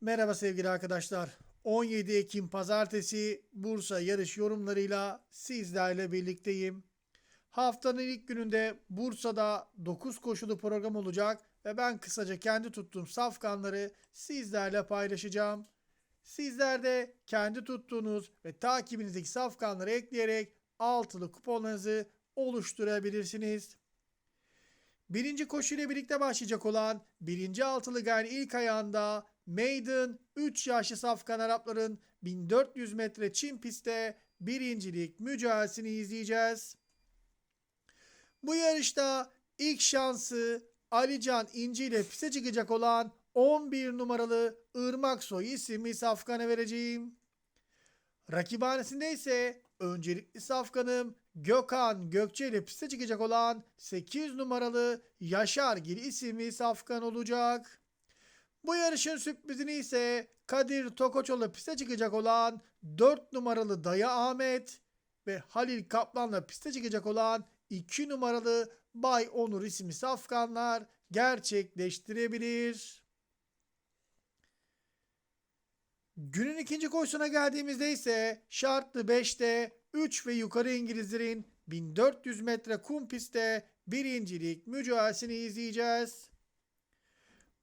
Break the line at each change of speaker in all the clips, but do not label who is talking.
Merhaba sevgili arkadaşlar. 17 Ekim Pazartesi Bursa yarış yorumlarıyla sizlerle birlikteyim. Haftanın ilk gününde Bursa'da 9 koşulu program olacak ve ben kısaca kendi tuttuğum safkanları sizlerle paylaşacağım. Sizler de kendi tuttuğunuz ve takibinizdeki safkanları ekleyerek altılı kuponlarınızı oluşturabilirsiniz. Birinci koşu ile birlikte başlayacak olan birinci altılı gayrı ilk ayağında Maiden 3 yaşlı safkan Arapların 1400 metre çim pistte birincilik mücadelesini izleyeceğiz. Bu yarışta ilk şansı Alican İnci ile piste çıkacak olan 11 numaralı Irmak Soy isimli safkana vereceğim. Rakibhanesinde ise öncelikli safkanım Gökhan Gökçe ile piste çıkacak olan 8 numaralı Yaşar Gil isimli safkan olacak. Bu yarışın sürprizini ise Kadir Tokoçoğlu piste çıkacak olan 4 numaralı Dayı Ahmet ve Halil Kaplan'la piste çıkacak olan 2 numaralı Bay Onur isimli safkanlar gerçekleştirebilir. Günün ikinci koşusuna geldiğimizde ise şartlı 5'te 3 ve yukarı İngilizlerin 1400 metre kum pistte birincilik mücadelesini izleyeceğiz.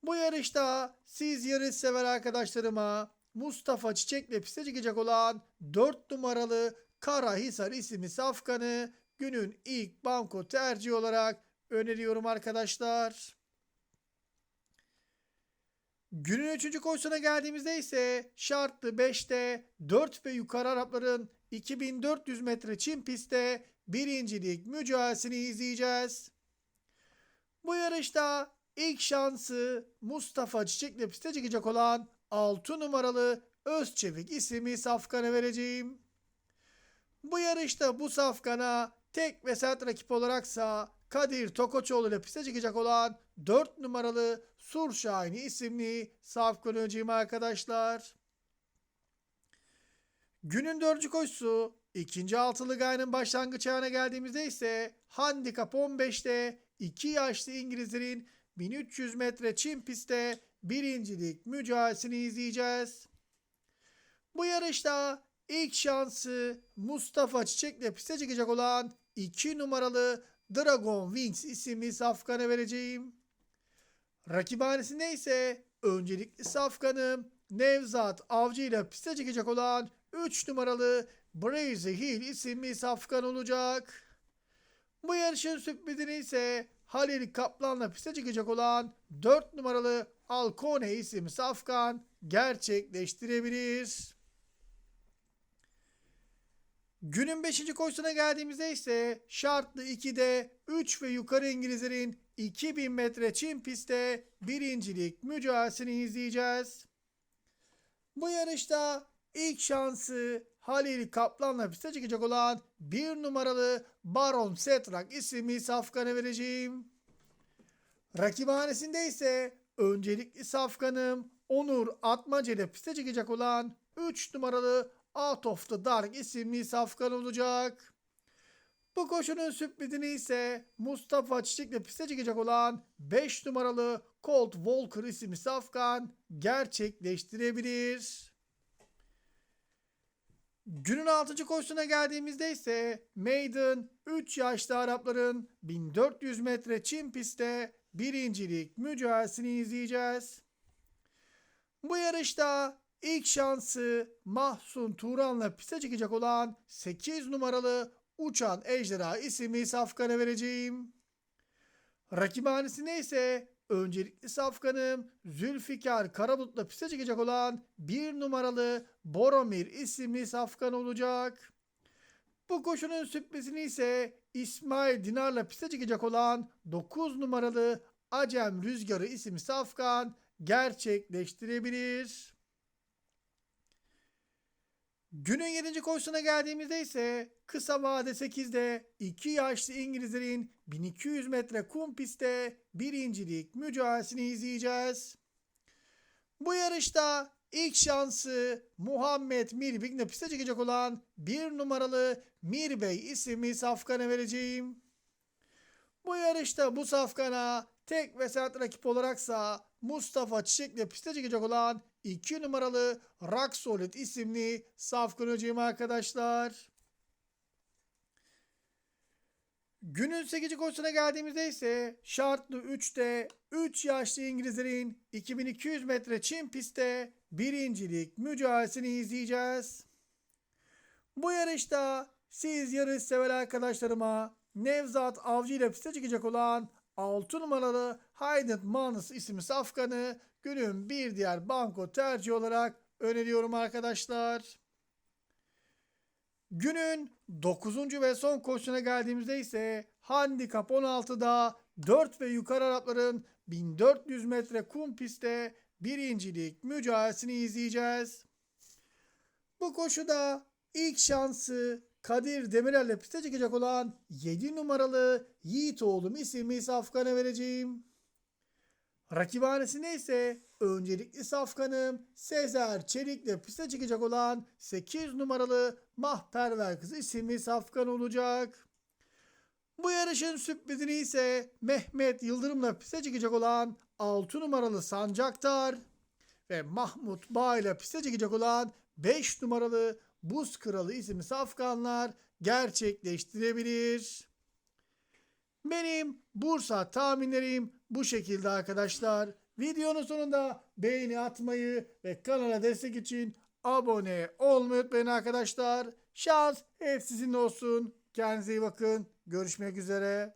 Bu yarışta siz yarış sever arkadaşlarıma Mustafa Çiçek'le piste çıkacak olan 4 numaralı Karahisar isimli safkanı günün ilk banko tercihi olarak öneriyorum arkadaşlar. Günün 3. koşusuna geldiğimizde ise şartlı 5'te 4 ve yukarı Arapların 2400 metre çim pistte birincilik mücadelesini izleyeceğiz. Bu yarışta ilk şansı Mustafa Çiçek'le piste çıkacak olan 6 numaralı Özçevik isimli safkana vereceğim. Bu yarışta bu safkana tek ve sert rakip olaraksa Kadir Tokoçoğlu ile piste çıkacak olan 4 numaralı Sur Şahini isimli safkan önceyim arkadaşlar. Günün dördüncü koşusu ikinci altılı gayenin başlangıç ayağına geldiğimizde ise handikap 15'te 2 yaşlı İngilizlerin 1300 metre çim pistte birincilik mücadelesini izleyeceğiz. Bu yarışta ilk şansı Mustafa Çiçek'le piste çıkacak olan 2 numaralı Dragon Wings isimli safkana vereceğim. Rakibhanesinde ise öncelikli safkanım Nevzat Avcı ile piste çıkacak olan 3 numaralı Brazy Hill isimli safkan olacak. Bu yarışın sürprizini ise Halil Kaplan'la piste çıkacak olan 4 numaralı Alcone isimli safkan gerçekleştirebilir. Günün 5. koşusuna geldiğimizde ise şartlı 2'de 3 ve yukarı İngilizlerin 2000 metre çim pistte birincilik mücadelesini izleyeceğiz. Bu yarışta ilk şansı Halil Kaplan'la piste çıkacak olan 1 numaralı Baron Setrak isimli safkanı vereceğim. Rakibhanesinde ise öncelikli safkanım Onur Atmaca ile piste çıkacak olan 3 numaralı Out of the Dark isimli safkan olacak. Bu koşunun sürprizini ise Mustafa Çiçek'le piste çıkacak olan 5 numaralı Colt Walker isimli safkan gerçekleştirebilir. Günün 6. koşusuna geldiğimizde ise Maiden 3 yaşlı Arapların 1400 metre çim pistte birincilik mücadelesini izleyeceğiz. Bu yarışta ilk şansı Mahsun Turan'la piste çıkacak olan 8 numaralı Uçan Ejderha isimli safkana vereceğim. Rakibhanesinde ise öncelikli safkanım Zülfikar Karabut'la piste çıkacak olan 1 numaralı Boromir isimli safkan olacak. Bu koşunun sürprizini ise İsmail Dinar'la piste çıkacak olan 9 numaralı Acem Rüzgarı isimli safkan gerçekleştirebilir. Günün 7. koşusuna geldiğimizde ise kısa vade 8'de 2 yaşlı İngilizlerin 1200 metre kum pistte birincilik mücadelesini izleyeceğiz. Bu yarışta ilk şansı Muhammed Mirbig'le piste çıkacak olan 1 numaralı Mirbey isimli safkana vereceğim. Bu yarışta bu safkana tek ve sert rakip olaraksa Mustafa Çiçek'le piste çıkacak olan 2 numaralı Rock Solid isimli safkan hocayım arkadaşlar. Günün 8. koşusuna geldiğimizde ise şartlı 3'te 3 yaşlı İngilizlerin 2200 metre çim pistte birincilik mücadelesini izleyeceğiz. Bu yarışta siz yarış sever arkadaşlarıma Nevzat Avcı ile piste çıkacak olan 6 numaralı Hayden Manus isimli safkanı günün bir diğer banko tercih olarak öneriyorum arkadaşlar. Günün 9. ve son koşusuna geldiğimizde ise handikap 16'da 4 ve yukarı Arapların 1400 metre kum pistte birincilik mücadelesini izleyeceğiz. Bu koşuda ilk şansı Kadir Demirel'le piste çıkacak olan 7 numaralı Yiğit oğlum isimli safkana vereceğim. Rakibhanesinde ise öncelikli safkanım Sezer Çelik'le piste çıkacak olan 8 numaralı Mahperver Kız isimli safkan olacak. Bu yarışın sürprizini ise Mehmet Yıldırım'la piste çıkacak olan 6 numaralı Sancaktar ve Mahmut Bağ ile piste çıkacak olan 5 numaralı Buz Kralı isimli safkanlar gerçekleştirebilir. Benim Bursa tahminlerim bu şekilde arkadaşlar. Videonun sonunda beğeni atmayı ve kanala destek için abone olmayı unutmayın arkadaşlar. Şans hep sizinle olsun. Kendinize iyi bakın. Görüşmek üzere.